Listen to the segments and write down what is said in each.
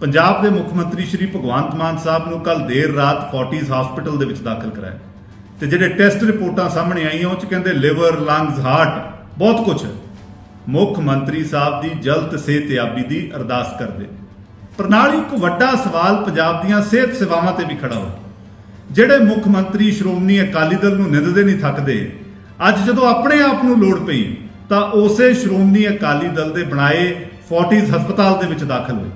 ਪੰਜਾਬ ਦੇ ਮੁੱਖ ਮੰਤਰੀ ਸ਼੍ਰੀ ਭਗਵੰਤ ਮਾਨ ਸਾਹਿਬ ਨੂੰ ਕੱਲ ਦੇਰ ਰਾਤ ਫੋਰਟਿਸ ਹਸਪੀਟਲ ਦੇ ਵਿੱਚ ਦਾਖਲ ਕਰਾਇਆ। ਤੇ ਜਿਹੜੇ ਟੈਸਟ ਰਿਪੋਰਟਾਂ ਸਾਹਮਣੇ ਆਈਆਂ, ਉਹ ਚ ਕਹਿੰਦੇ ਲਿਵਰ ਲੰਗਸ ਹਾਰਟ ਬਹੁਤ ਕੁਝ ਮੁੱਖ ਮੰਤਰੀ ਸਾਹਿਬ ਦੀ ਜਲਦ ਸਿਹਤਯਾਬੀ ਦੀ ਅਰਦਾਸ ਕਰਦੇ। ਪਰ ਨਾਲ ਹੀ ਇੱਕ ਵੱਡਾ ਸਵਾਲ ਪੰਜਾਬ ਦੀਆਂ ਸਿਹਤ ਸੇਵਾਵਾਂ ਤੇ ਵੀ ਖੜਾ ਹੋਇਆ। ਜਿਹੜੇ ਮੁੱਖ ਮੰਤਰੀ ਸ਼੍ਰੋਮਣੀ ਅਕਾਲੀ ਦਲ ਨੂੰ ਨਿੰਦਦੇ ਨਹੀਂ ਥੱਕਦੇ, ਅੱਜ ਜਦੋਂ ਆਪਣੇ ਆਪ ਨੂੰ ਲੋੜ ਪਈ, ਤਾਂ ਉਸੇ ਸ਼੍ਰੋਮਣੀ ਅਕਾਲੀ ਦਲ ਦੇ ਬਣਾਏ ਫੋਰਟਿਸ ਹਸਪਤਾਲ ਦੇ ਵਿੱਚ ਦਾਖਲ ਹੋਏ।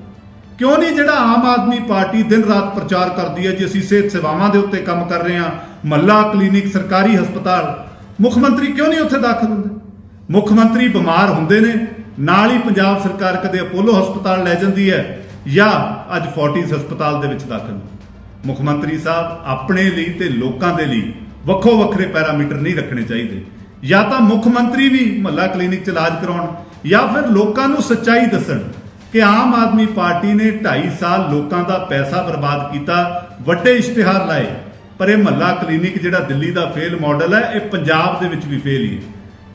ਕਿਉਂ ਨਹੀਂ ਜਿਹੜਾ ਆਮ ਆਦਮੀ ਪਾਰਟੀ ਦਿਨ ਰਾਤ ਪ੍ਰਚਾਰ ਕਰਦੀ ਹੈ ਜੀ? ਅਸੀਂ ਸਿਹਤ ਸੇਵਾਵਾਂ ਦੇ ਉੱਤੇ ਕੰਮ ਕਰ ਰਹੇ ਹਾਂ, ਮੱਲਾ ਕਲੀਨਿਕ ਸਰਕਾਰੀ ਹਸਪਤਾਲ। ਮੁੱਖ ਮੰਤਰੀ ਕਿਉਂ ਨਹੀਂ ਉੱਥੇ ਦਾਖਲ ਹੁੰਦੇ? ਮੁੱਖ ਮੰਤਰੀ ਬਿਮਾਰ ਹੁੰਦੇ ਨੇ, ਨਾਲ ਹੀ ਪੰਜਾਬ ਸਰਕਾਰ ਕਦੇ ਅਪੋਲੋ ਹਸਪਤਾਲ ਲੈ ਜਾਂਦੀ ਹੈ ਜਾਂ ਅੱਜ ਫੋਰਟਿਸ ਹਸਪਤਾਲ ਦੇ ਵਿੱਚ ਦਾਖਲ ਮੁੱਖ ਮੰਤਰੀ ਸਾਹਿਬ, ਆਪਣੇ ਲਈ ਤੇ ਲੋਕਾਂ ਦੇ ਲਈ ਵੱਖੋ ਵੱਖਰੇ ਪੈਰਾਮੀਟਰ ਨਹੀਂ ਰੱਖਣੇ ਚਾਹੀਦੇ। ਜਾਂ ਤਾਂ ਮੁੱਖ ਮੰਤਰੀ ਵੀ ਮਹੱਲਾ ਕਲੀਨਿਕ ਚ ਇਲਾਜ ਕਰਾਉਣ ਜਾਂ ਫਿਰ ਲੋਕਾਂ ਨੂੰ ਸੱਚਾਈ ਦੱਸਣ। ਕਿ ਆਮ ਆਦਮੀ ਪਾਰਟੀ ਨੇ 2.5 ਸਾਲ ਲੋਕਾਂ ਦਾ ਪੈਸਾ ਬਰਬਾਦ ਕੀਤਾ, ਵੱਡੇ ਇਸ਼ਤਿਹਾਰ ਲਾਏ। ਪਰ ਇਹ ਮਹੱਲਾ ਕਲੀਨਿਕ ਜਿਹੜਾ ਦਿੱਲੀ ਦਾ ਫੇਲ ਮਾਡਲ ਹੈ, ਇਹ ਪੰਜਾਬ ਦੇ ਵਿੱਚ ਵੀ ਫੇਲ ਹੀ ਹੈ।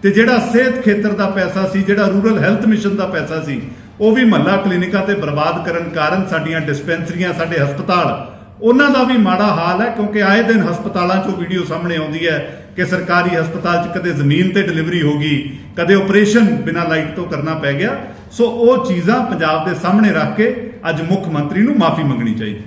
ਤੇ ਜਿਹੜਾ ਸਿਹਤ ਖੇਤਰ ਦਾ ਪੈਸਾ ਸੀ, ਜਿਹੜਾ ਰੂਰਲ ਹੈਲਥ ਮਿਸ਼ਨ ਦਾ ਪੈਸਾ ਸੀ, ਉਹ ਵੀ ਮਹੱਲਾ ਕਲੀਨਿਕਾਂ ਤੇ ਬਰਬਾਦ ਕਰਨ ਕਾਰਨ ਸਾਡੀਆਂ ਡਿਸਪੈਂਸਰੀਆਂ, ਸਾਡੇ ਹਸਪਤਾਲ, ਉਹਨਾਂ ਦਾ ਵੀ ਮਾੜਾ ਹਾਲ ਹੈ, ਕਿਉਂਕਿ ਆਏ ਦਿਨ ਹਸਪਤਾਲਾਂ 'ਚੋਂ ਵੀਡੀਓ ਸਾਹਮਣੇ ਆਉਂਦੀ ਹੈ ਕਿ ਸਰਕਾਰੀ ਹਸਪਤਾਲ 'ਚ ਕਦੇ ਜ਼ਮੀਨ ਤੇ ਡਿਲੀਵਰੀ ਹੋ ਗਈ, ਕਦੇ ਆਪਰੇਸ਼ਨ ਬਿਨਾਂ ਲਾਈਟ ਤੋਂ ਕਰਨਾ ਪੈ ਗਿਆ। ਸੋ ਉਹ ਚੀਜ਼ਾਂ ਪੰਜਾਬ ਦੇ ਸਾਹਮਣੇ ਰੱਖ ਕੇ ਅੱਜ ਮੁੱਖ ਮੰਤਰੀ ਨੂੰ ਮਾਫੀ ਮੰਗਣੀ ਚਾਹੀਦੀ।